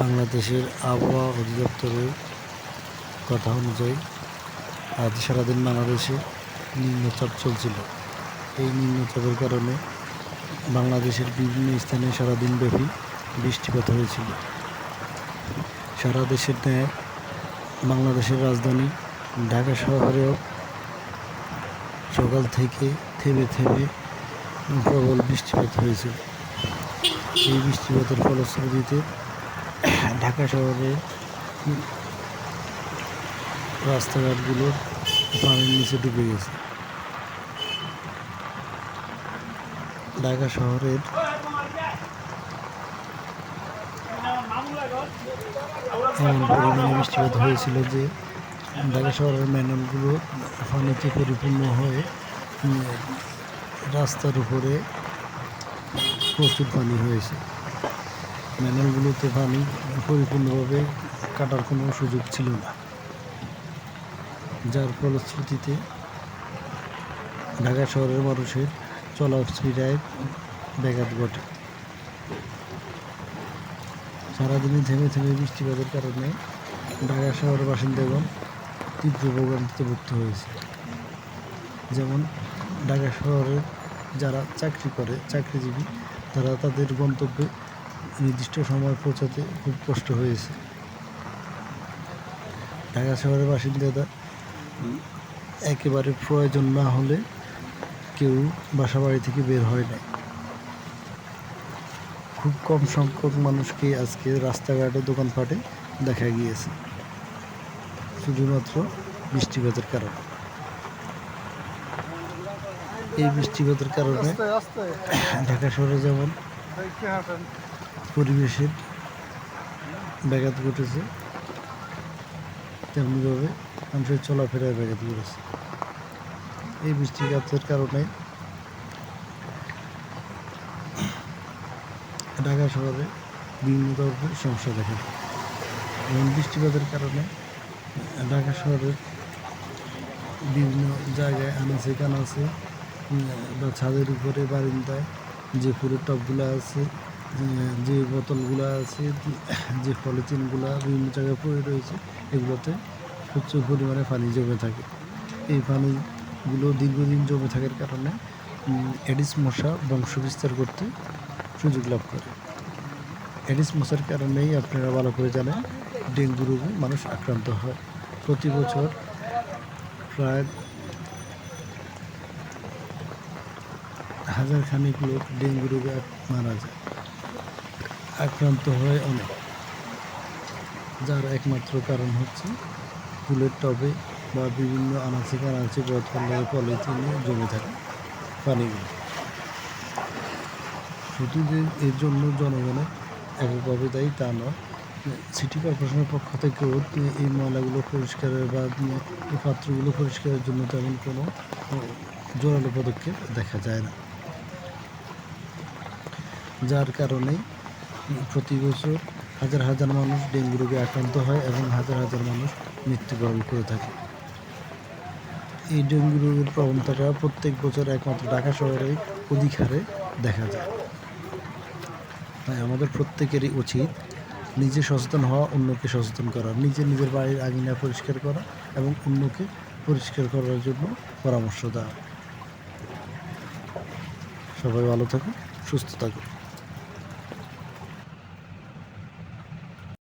বাংলাদেশের আবহাওয়া অধিদপ্তরের কথা অনুযায়ী, আজ সারাদিন বাংলাদেশে নিম্নচাপ চলছিল। এই নিম্নচাপের কারণে বাংলাদেশের বিভিন্ন স্থানে সারাদিন ব্যাপী বৃষ্টিপাত হয়েছিল। সারা দেশের ন্যায় বাংলাদেশের রাজধানী ঢাকা শহরেও সকাল থেকে থেমে থেমে প্রবল বৃষ্টিপাত হয়েছিল এই বৃষ্টিপাতের ফলশ্রুতিতে ঢাকা শহরে রাস্তাঘাটগুলো পানির নিচে ডুবে গেছে। ঢাকা শহরের এমন পরিমাণে বৃষ্টিপাত হয়েছিল যে ঢাকা শহরের ম্যানলগুলো পানিতে পরিপূর্ণ হয়ে রাস্তার উপরে প্রচুর পানি হয়েছে। ম্যানলগুলোতে পানি পরিপূর্ণভাবে কাটার কোনো সুযোগ ছিল না। যার ফলশ্রুতিতে ঢাকা শহরের মানুষের চলাফেরায় ব্যাঘাত ঘটে। সারাদিনই থেমে থেমে বৃষ্টিপাতের কারণে ঢাকা শহরের বাসিন্দাগণ তীব্র ভোগান্তিতে ভুক্ত হয়েছে। যেমন, ঢাকা শহরের যারা চাকরি করে, চাকরিজীবী, তারা তাদের গন্তব্যে নির্দিষ্ট সময় পৌঁছাতে খুব কষ্ট হয়েছে। ঢাকা শহরের বাসিন্দারা একেবারে প্রয়োজন না হলে কেউ বাসা বাড়ি থেকে বের হয় না খুব কম সংখ্যক মানুষকে আজকে রাস্তাঘাটে, দোকানপাটে দেখা গিয়েছে। শুধুমাত্র বৃষ্টিপাতের কারণে। এই বৃষ্টিপাতের কারণে ঢাকা শহরে যেমন পরিবেশের ব্যাঘাত ঘটেছে। তেমনিভাবে মানুষের চলাফেরায় ব্যাঘাত ঘটেছে। এই বৃষ্টিপাতের কারণে ঢাকা শহরে বিভিন্ন ধরনের সমস্যা দেখা দেয় এবং বৃষ্টিপাতের কারণে ঢাকা শহরের বিভিন্ন জায়গায় আনাচে কানাচে বা ছাদের উপরে বারিন্দায় যে ফুলের টবগুলো আছে যে- বোতলগুলো আছে, যে পলিথিনগুলো বিভিন্ন জায়গায় পড়ে রয়েছে, এগুলোতে প্রচুর পরিমাণে পানি জমে থাকে। এই পানিগুলো দীর্ঘদিন জমে থাকার কারণে এডিস মশা বংশ বিস্তার করতে সুযোগ লাভ করে। এডিস মশার কারণেই আপনারা ভালো করে জানেন, ডেঙ্গু রোগে মানুষ আক্রান্ত হয়। প্রতি বছর প্রায় হাজার খানিক লোক ডেঙ্গু রোগে মারা যায়। আক্রান্ত হয় অনেক। যার একমাত্র কারণ হচ্ছে ফুলের টবে বা বিভিন্ন আনাচে কানাচে বোতলে পলিথিনে জমে থাকে পানিগুলো। শুধু যে এর জন্য জনগণের এককভাবে দায়ী তা নয়, সিটি কর্পোরেশনের পক্ষ থেকেও এই ময়লাগুলো পরিষ্কারের বা এই পাত্রগুলো পরিষ্কারের জন্য তেমন কোনো জোরালো পদক্ষেপ দেখা যায় না। যার কারণে প্রতি বছর হাজার হাজার মানুষ ডেঙ্গু রোগে আক্রান্ত হয় এবং হাজার হাজার মানুষ মৃত্যুবরণ করে থাকে। এই ডেঙ্গু রোগের প্রবণতাটা প্রত্যেক বছর একমাত্র ঢাকা শহরে অধিক হারে দেখা যায়। তাই আমাদের প্রত্যেকেরই উচিত নিজে সচেতন হওয়া, অন্যকে সচেতন করা, নিজে নিজের বাড়ির আঙিনা পরিষ্কার করা এবং অন্যকে পরিষ্কার করার জন্য পরামর্শ দেওয়া। সবাই ভালো থাকুন, সুস্থ থাকুন।